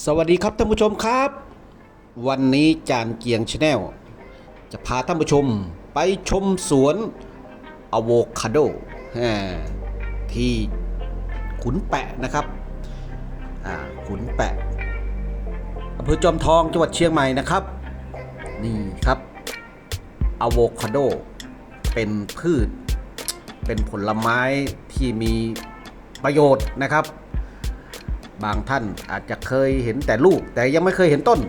สวัสดีครับท่านผู้ชมครับ วันนี้จานเกียงชาแนลจะพาท่านผู้ชมไปชมสวนอะโวคาโดที่ขุนแปะนะครับอ่าขุนแปะอำเภอจอมทองจังหวัดเชียงใหม่นะครับ นี่ครับอะโวคาโดเป็นพืช เป็นผลไม้ที่มีประโยชน์นะครับ บางท่านอาจจะเคยเห็นแต่ลูก แต่ยังไม่เคยเห็นต้น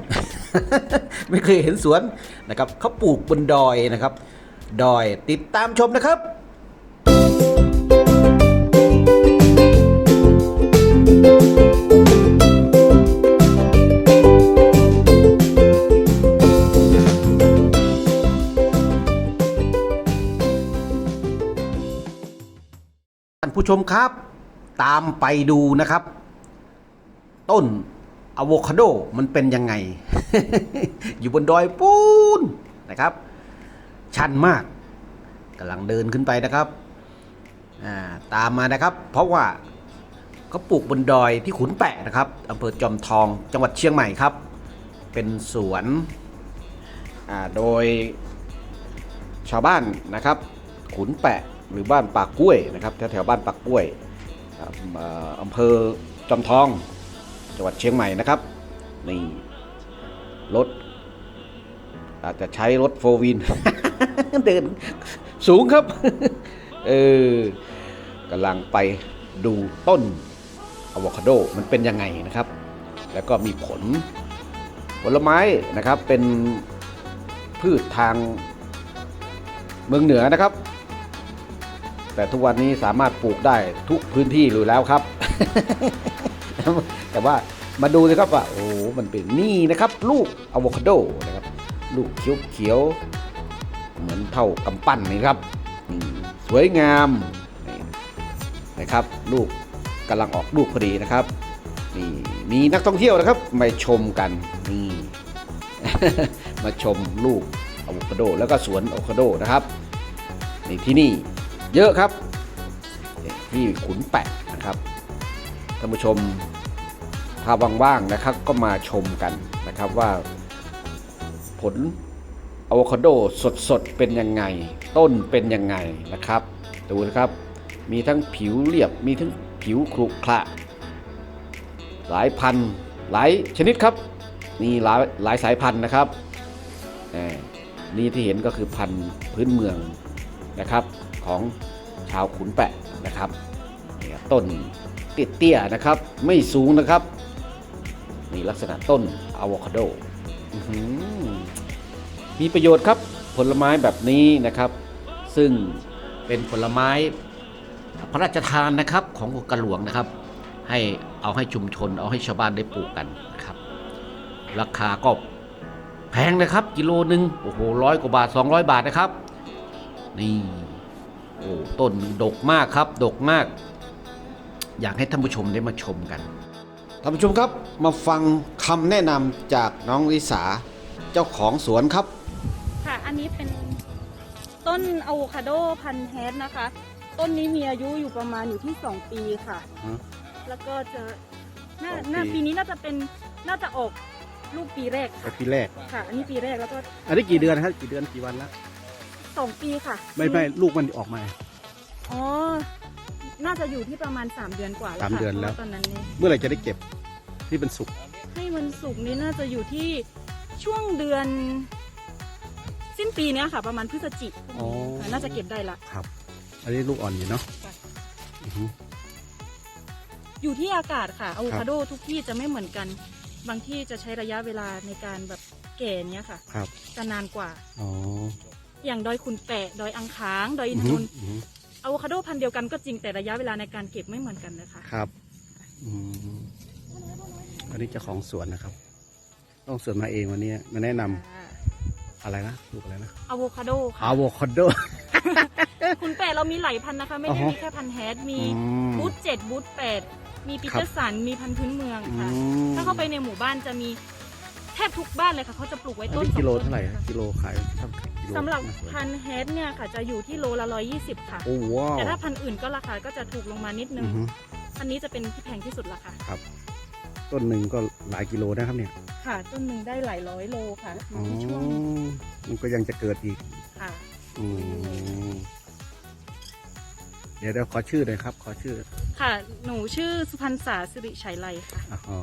ไม่เคยเห็นสวนนะครับเขาปลูกบนดอยนะครับ ดอยติดตามชมนะครับท่านผู้ชมครับ ตามไปดูนะครับ ต้นอะโวคาโดมันเป็นยังไง อยู่บนดอยปูนนะครับ ชันมากกำลังเดินขึ้นไปนะครับตามมานะครับ เพราะว่าเขาปลูกบนดอยที่ขุนแปะนะครับอำเภอจอมทองจังหวัดเชียงใหม่ครับ เป็นสวนโดยชาวบ้านนะครับ ขุนแปะหรือบ้านปากกล้วยนะครับแถวๆบ้านปากกล้วยอำเภอจอมทอง จังหวัดเชียงใหม่นะครับนี่รถอาจจะใช้รถโฟวินเดินสูงครับเออกำลังไปดูต้นอะโวคาโดมันเป็นยังไงนะครับ แล้วก็มีผลผลไม้นะครับเป็นพืชทางเมืองเหนือนะครับ แต่ทุกวันนี้สามารถปลูกได้ทุกพื้นที่อยู่แล้วครับ แต่ว่ามาดูนะครับว่าโอ้โหมันเป็นนี่นะครับ ลูกอะโวคาโดนะครับลูกเขียวเขียวๆเหมือนเท่ากำปั้นนี่ครับนี่สวยงามนะครับ ลูกกำลังออกลูกพอดีนะครับนี่มีนักท่องเที่ยวนะครับมาชมกันนี่มาชมลูกอะโวคาโด แล้วก็สวนอะโวคาโดนะครับนี่ที่นี่เยอะครับที่ขุนแปะนะครับท่านผู้ชม ถ้าว่างๆนะครับก็มาชมกันนะครับว่าผลอะโวคาโดสดๆเป็นยังไง ต้นเป็นยังไงนะครับ ดูนะครับ มีทั้งผิวเรียบมีทั้งผิวครุขระหลายพันหลายชนิดครับนี่หลายหลายสายพันธุ์นะครับนี่ที่เห็นก็คือพันธุ์พื้นเมืองนะครับของชาวขุนแปะนะครับต้นเตี้ยๆนะครับ ไม่สูงนะครับ นี่ลักษณะต้นอะโวคาโดอื้อหือมีประโยชน์ครับผลไม้แบบนี้นะครับ ซึ่งเป็นผลไม้พระราชทานนะครับของกรมหลวงนะครับ ให้เอาให้ชุมชน เอาให้ชาวบ้านได้ปลูกกันนะครับ ราคาก็แพงนะครับ กิโลหนึ่งโอ้โหร้อยกว่าบาท 200 บาทนะครับ นี่โอ้ต้นดกมากครับ ดกมาก อยากให้ท่านผู้ชมได้มาชมกัน ท่านผู้ชมครับมาฟังคำแนะนำจากน้องลิสาเจ้าของสวนครับ ค่ะอันนี้เป็นต้นอะโวคาโดพันธุ์แฮดนะคะ ต้นนี้มีอายุอยู่ประมาณอยู่ที่ 2 ปีค่ะฮะแล้วก็จะน่าสองปี น่าปีนี้น่าจะเป็นน่าจะออกลูกปีแรกไปปีแรก ค่ะ อันนี้ปีแรกแล้วก็อันนี้กี่เดือนครับกี่เดือนกี่วันแล้วสองปีค่ะไม่ไม่ลูกมันออกมา อ๋อ น่าจะอยู่ที่ประมาณ 3 เดือนกว่าแล้วสามค่ะเดือนแล้ว พราะาตอนนั้นเนี่ยเมื่อไหร่จะได้เก็บที่เป็นสุก ให้มันสุกนี่น่าจะอยู่ที่ช่วงเดือน สิ้นปีเนี้ยค่ะ ประมาณพฤศจิกายนค่ะน่าจะเก็บได้ละ ครับ อันนี้ลูกอ่อนอยู่เนาะค่ะ อือฮึ อยู่ที่อากาศค่ะอะโวคาโดทุกที่จะไม่เหมือนกัน บางที่จะใช้ระยะเวลาในการแบบแก่เนี้ยค่ะครับ จะนานกว่า อ๋ออย่างดอยขุนแปะดอยอังค้าง ดอยอิอืนอทฮึนนท์อือฮึ อะโวคาโดพันธุ์เดียวกันก็จริงแต่ระยะเวลาในการเก็บไม่เหมือนกันนะคะ ครับอืมอันนี้เจ้าของสวนนะครับต้องสวนมาเองวันนี้มาแนะนำอะไรนะลูกอะไรนะอะโวคาโดค่ะ อะโวคาโดขุนแปะเรามีหลายพันธุ์นะคะ ไม่ได้อ๋อฮะมีแค่พันธุ์แฮดมีอืมบูธเจ็ดบูธแปดมีปีเตอร์สันมีพันธุ์พื้นเมืองอืค่ะมถ้าเข้าไปในหมู่บ้านจะมีแทบทุกบ้านเลยค่ะเขาจะปลูกไว้อันต้นนี้สองกิโลต้นเท่าไหร่ค่ะกิโลขายเท่าไหร่กิโล สำหรับน่าสนพันธุ์แฮดเนี่ยค่ะจะอยู่ที่โลละร้อยยี่สิบค่ะ โอ้ว้าวแต่ถ้าพันธุ์อื่นก็ราคาก็จะถูกลงมานิดนึอืง อฮึอันนี้จะเป็นที่แพงที่สุดละค่ะ ครับ ต้นหนึ่งก็หลายกิโลนะครับเนี่ยค่ะต้นหนึ่งได้หลายร้อยโลค่ะออ๋อยู่ที่ช่วงมันก็ยังจะเกิดอีกค่ะ อืมเดี๋ยวเดี๋ยวขอชื่อหน่อยครับ ขอชื่อค่ะ หนูชื่อสุพรรณษาสิริชัยไลค่ะ อ๋อ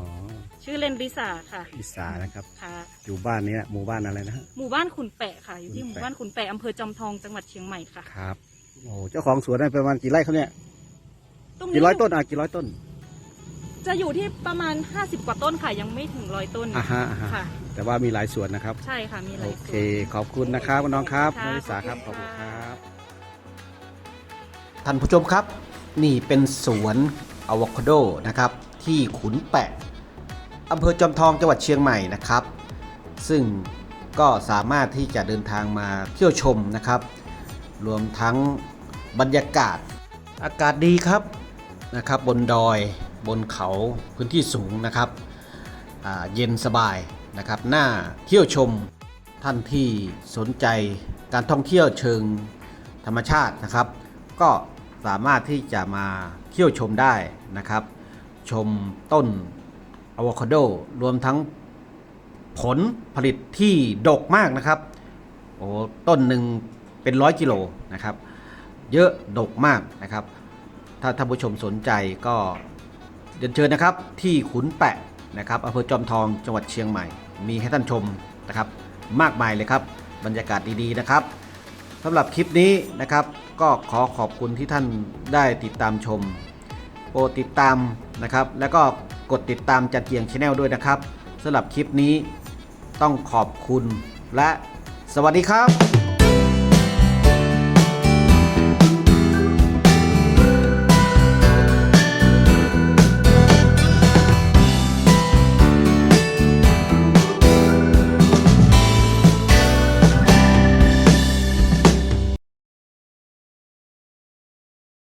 ชื่อเล่นลิสาค่ะอิสานะครับ ค่ะ อยู่บ้านเนี้ยหมู่บ้านอะไรนะฮะ หมู่บ้านขุนแปะค่ะ อยู่ที่ขุหนมู่แปะบ้านขุนแปะอำเภอจอมทองจังหวัดเชียงใหม่ค่ะ ครับ โอ้เจ้าของสวนได้ประมาณกี่ไร่เขาเนี่ย ตรงนี้กี่ร้อยต้นอะกี่ร้อยต้น จะอยู่ที่ประมาณ 50 กว่าต้นค่ะ ยังไม่ถึงร้อยต้นอ่าฮะอ่าฮะค่ะ แต่ว่ามีหลายสวนนะครับ ใช่ค่ะ มีหลาโอยส่เควนขอบคุณนะครับน้องครับค่ะน้องลิสาครับขขออบบคุคุณณคค่ะรับ ท่านผู้ชมครับ นี่เป็นสวนอะโวคาโดนะครับที่ขุนแปะอำเภอจอมทองจังหวัดเชียงใหม่นะครับ ซึ่งก็สามารถที่จะเดินทางมาเที่ยวชมนะครับ รวมทั้งบรรยากาศอากาศดีครับนะครับ บนดอยบนเขาพื้นที่สูงนะครับเย็นสบายนะครับน่าเที่ยวชมท่านที่สนใจการท่องเที่ยวเชิงธรรมชาตินะครับ ก็สามารถที่จะมาเที่ยวชมได้นะครับ ชมต้นอะโวคาโดรวมทั้งผลผลิตที่ดกมากนะครับโอ้ต้นหนึ่งเป็นร้อยกิโลนะครับ เยอะดกมากนะครับ ถ้าท่านผู้ชมสนใจก็เรียนเชิญนะครับที่ขุนแปะนะครับอำเภอจอมทองจังหวัดเชียงใหม่ มีให้ท่านชมนะครับ มากมายเลยครับ บรรยากาศดีๆนะครับ สำหรับคลิปนี้นะครับ ก็ขอขอบคุณที่ท่านได้ติดตามชม โปรดติดตามนะครับ แล้วก็กดติดตามจันเกียงชาแนลด้วยนะครับสำหรับคลิปนี้ต้องขอบคุณและสวัสดีครับ